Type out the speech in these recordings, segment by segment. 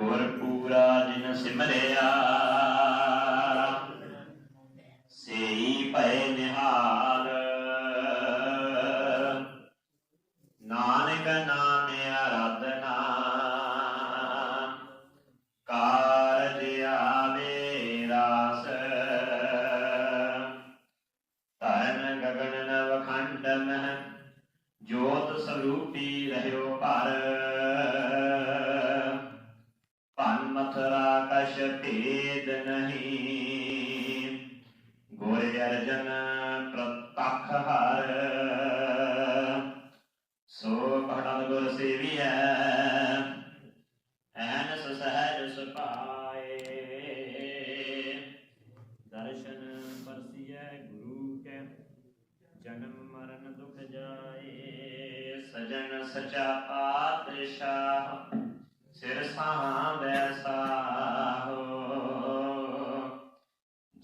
ਗੁਰ ਪੂਰਾ ਗੁਰ ਅਰਜਨ ਹਰ ਸੋ ਪੜਨ ਗੁਰ ਸੇਵੀਐ ਐਨਸ ਸਹਿਜ ਸੁਪਾਏ ਦਰਸ਼ਨ ਪਰਸੀਐ ਗੁਰੂ ਕੈ ਜਨਮ ਮਰਨ ਦੁਖ ਜਾਏ ਸਜਣ ਸਚਾ ਪਾਤਸ਼ਾਹ ਸਿਰ ਸਾਹੰਦੈ ਸਾਹੋ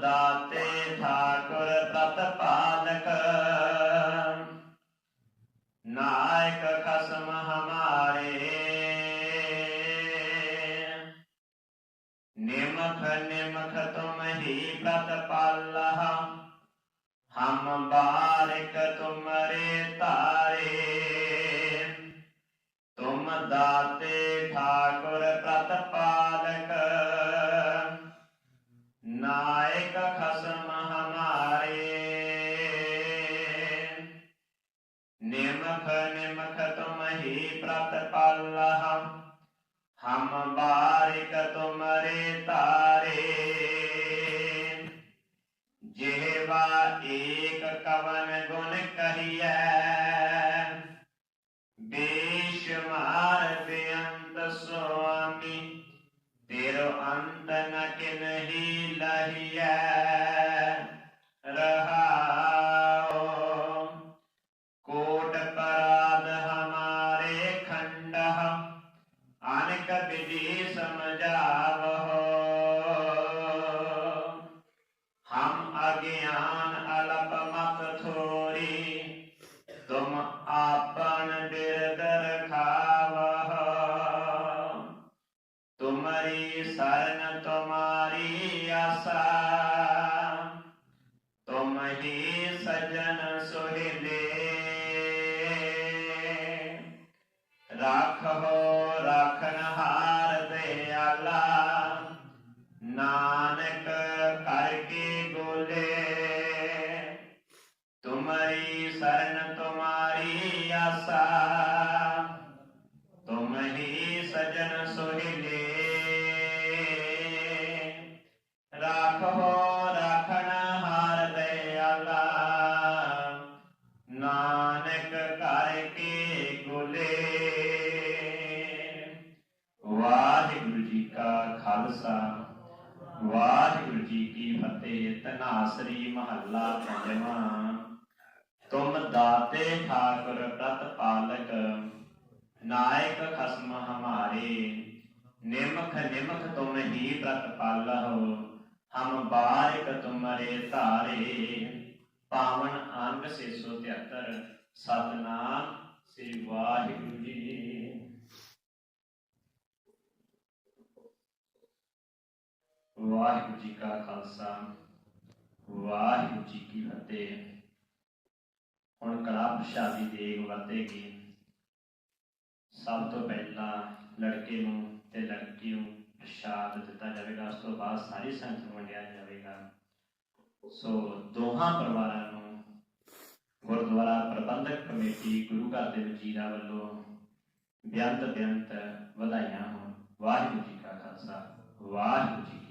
ਦਾਤੇ ਠਾਕੁਰ ਪ੍ਰਤਪਾਲਕ ਨਾਇਕ ਖਸਮ ਹਮਾਰੇ। ਨਿਮਖ ਨਿਮਖ ਤੁਮ ਹੀ ਪ੍ਰਤਪਾਲਹ ਹਮ ਬਾਰਿਕ ਤੁਮ ਹੀ ਪ੍ਰਤਪਾਲਹ ਹਮ ਬਾਰਿਕ ਤੁਮਰੇ ਤਾਰੇ। ਜਿਹਵਾ ਏਕ ਕਵਨ ਗੁਣ ਕਹੀਐ। ਬੇਸ਼ੁਮਾਰ ਬੇਅੰਤ ਸੁਆਮੀ। ਤੇਰੋ ਅੰਤ ਨ ਕਿਨਹੀ ਲਹੀਐ। ਰਹਾਓ ਕੋਟ ਪਰਾਧ ਵਿਧि ਸਮਝਾਵਹੁ ਹਮ ਅਗਿਆਨ ਅਲਪ ਮਤ ਥੋਰੀ, ਤੁਮ ਆਪਨ ਬਿਰਦ ਰਖਾਵਹੁ ਤੁਮਰੀ ਸਰਨ ਤੁਮਾਰੀ ਆਸਾ, ਤੁਮ ਹੀ ਸਜਨ ਸੁਹਿਲੇ ਨਾਨਕ ਕਰਕੇ ਗੋਲੇ ਤੁਮਰੀ ਸਰਨ ਤੁਮਾਰੀ ਆਸਾ ਤੁਮ ਹੀ ਸਜਨ ਸੁਹਿਲੇ। ਰਾਖੋ ਰਾਖਣ ਹਾਰ ਦਿਆਲਾ ਨਾਨਕ ਘਰ ਕੇ ਗੁਲੇ ਵਾਹਿਗੁਰੂ ਜੀ ਕਾ ਖਾਲਸਾ। ਵਾਹਿਗੁਰੂ ਜੀ ਕੀ ਫਤਿਹ ਤਨਾਸਰੀ ਮਹੱਲਾ ਪੰਜਵਾਂ। ਤੁਮ ਦਾਤੇ ਠਾਕੁਰ ਪ੍ਰਤਪਾਲਕ ਨਾਇਕ ਖਸਮ ਹਮਾਰੇ। ਨਿਮਖ ਨਿਮਖ ਤੁਮ ਹੀ ਪ੍ਰਤਪਾਲਹੁ ਹਮ ਬਾਰਿਕ ਤੁਮਰੇ ਧਾਰੇ। ਪਾਵਨ ਅੰਗ 673 ਸਤਨਾਮ ਸ੍ਰੀ ਵਾਹਿਗੁਰੂ ਜੀ। ਵਾਹਿਗੁਰੂ ਜੀ ਕਾ ਖਾਲਸਾ, ਵਾਹਿਗੁਰੂ ਜੀ ਕੀ ਫਤਿਹ। ਹੁਣ ਕਲਾ ਪ੍ਰਸ਼ਾਦੀ ਦੇਗ ਵਰਤੇਗੀ। ਸਭ ਤੋਂ ਪਹਿਲਾਂ ਲੜਕੇ ਨੂੰ ਤੇ ਲੜਕੀ ਨੂੰ ਪ੍ਰਸ਼ਾਦ ਦਿੱਤਾ ਜਾਵੇਗਾ, ਉਸ ਤੋਂ ਬਾਅਦ ਸਾਰੀ ਸੰਗਤ ਨੂੰ ਵੰਡਿਆ ਜਾਵੇਗਾ। ਸੋ ਦੋਹਾਂ ਪਰਿਵਾਰਾਂ ਨੂੰ ਗੁਰਦੁਆਰਾ ਪ੍ਰਬੰਧਕ ਕਮੇਟੀ ਗੁਰੂ ਘਰ ਦੇ ਵਜ਼ੀਰਾਂ ਵੱਲੋਂ ਬੇਅੰਤ ਬੇਅੰਤ ਵਧਾਈਆਂ ਹੋਣ। ਵਾਹਿਗੁਰੂ ਜੀ ਕਾ ਖਾਲਸਾ, ਵਾਹਿਗੁਰੂ ਜੀ